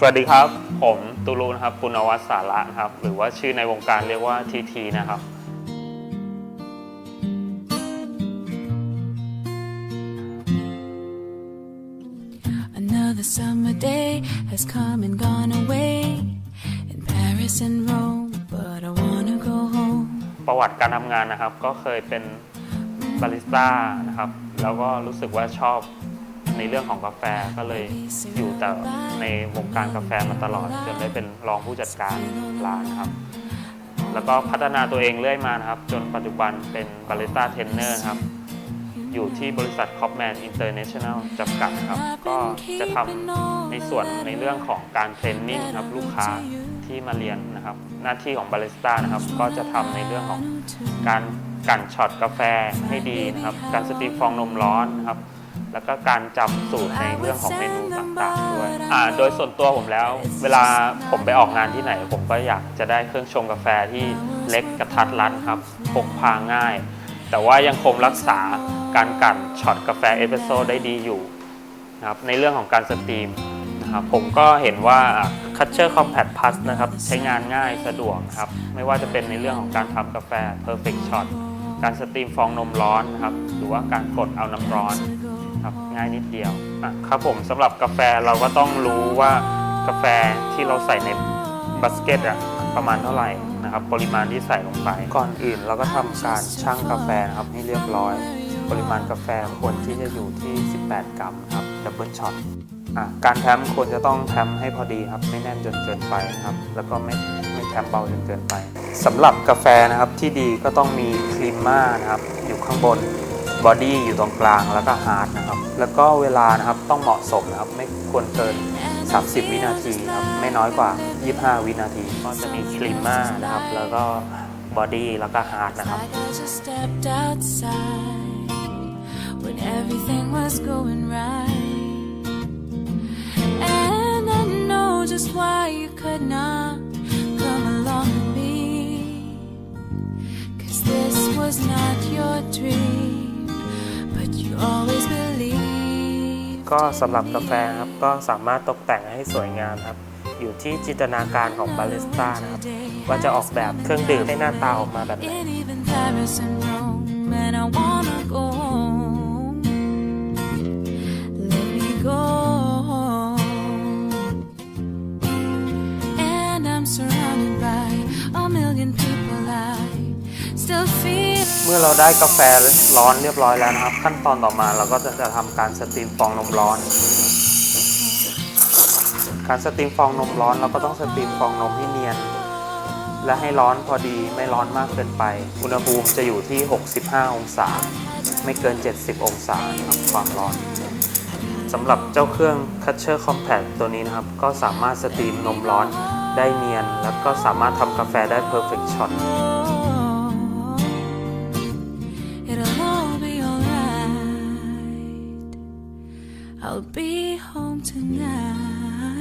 สวัสดีครับ ผมตูรูนะครับปุณวัฒน์สาระนะครับ หรือว่าชื่อในวงการเรียกว่าทีทีนะครับ Another summer day has come and gone away in Paris and Rome, but I wanna go home. ประวัติการทำงานนะครับ ก็เคยเป็นบาริสต้านะครับ แล้วก็รู้สึกว่าชอบ ในเรื่องของกาแฟก็เลยอยู่แต่ในวงการกาแฟมาตลอด จนได้เป็นรองผู้จัดการร้านครับ แล้วก็พัฒนาตัวเองเรื่อยมานะครับ จนปัจจุบันเป็นบาริสต้าเทรนเนอร์ครับอยู่ที่บริษัท c o p m a n International จำกัดครับ ก็จะทำในส่วนในเรื่องของการเทรนนิ่งครับลูกค้าที่มาเรียนนะครับ หน้าที่ของบาริสต้านะครับ ก็จะทำในเรื่องของการกั่นช็อตกาแฟให้ดีนะครับ การสตรีมฟองนมร้อนนะครับ แล้วก็การจำสูตรในเรื่องของเมนูต่างๆด้วยอ่าโดยส่วนตัวผมแล้ว เวลาผมไปออกงานที่ไหน ผมก็อยากจะได้เครื่องชงกาแฟที่เล็กกระทัดรัดครับพกพาง่าย แต่ว่ายังคงรักษาการกั่นช็อตกาแฟเอสเปรสโซ่ได้ดีอยู่นะครับในเรื่องของการสตรีมนะครับผมก็เห็นว่า Catcher Compact Plus นะครับใช้งานง่ายสะดวกนะครับไม่ว่าจะเป็นในเรื่องของการทำกาแฟ Perfect Shot การสตรีมฟองนมร้อนนะครับหรือว่าการกดเอาน้ำร้อน ครับง่ายนิดเดียวอะครับผมสำหรับกาแฟเราก็ต้องรู้ว่ากาแฟที่เราใส่ในบัสเกตอะประมาณเท่าไหร่นะครับปริมาณที่ใส่ลงไป ก่อนอื่นเราก็ทำการชั่งกาแฟนะครับให้เรียบร้อย ปริมาณกาแฟควรที่จะอยู่ที่ 18 กรัมครับดับเบิลช็อตอะการแทมควรจะต้องแทมให้พอดีครับ ไม่แน่นจนเกินไปนะครับ แล้วก็ไม่ไม่แทมเบาจนเกินไปสำหรับกาแฟนะครับที่ดีก็ต้องมีครีมม่านะครับอยู่ข้างบน บอดี้อยู่ตรงกลางแล้วก็ฮาร์ดนะครับ แล้วก็เวลานะครับต้องเหมาะสมนะครับ ไม่ควรเกิน 30 วินาทีครับ ไม่น้อยกว่า 25 วินาที ก็จะมีคลิมมานะครับ แล้วก็บอดี้แล้วก็ฮาร์ดนะครับ this was not your dream. ก็สำหรับกาแฟครับก็สามารถตกแต่งให้สวยงามครับ อยู่ที่จินตนาการของบาริสต้านะครับ ว่าจะออกแบบเครื่องดื่มให้หน้าตาออกมาแบบไหน มื่อเราได้กาแฟร้อนเรียบร้อยแล้วนะครับ ขั้นตอนต่อมาเราก็จะทำการสตรีมฟองนมร้อน การสตรีมฟองนมร้อนเราก็ต้องสตรีมฟองนมให้เนียน และให้ร้อนพอดีไม่ร้อนมากเกินไป อุณหภูมิจะอยู่ที่ 65 องศา ไม่เกิน 70 องศาครับความร้อนสำหรับเจ้าเครื่อง Catcher Compact ตัวนี้นะครับ ก็สามารถสตรีมนมร้อนได้เนียน แล้วก็สามารถทำกาแฟได้ Perfect Shot I'll be home tonight.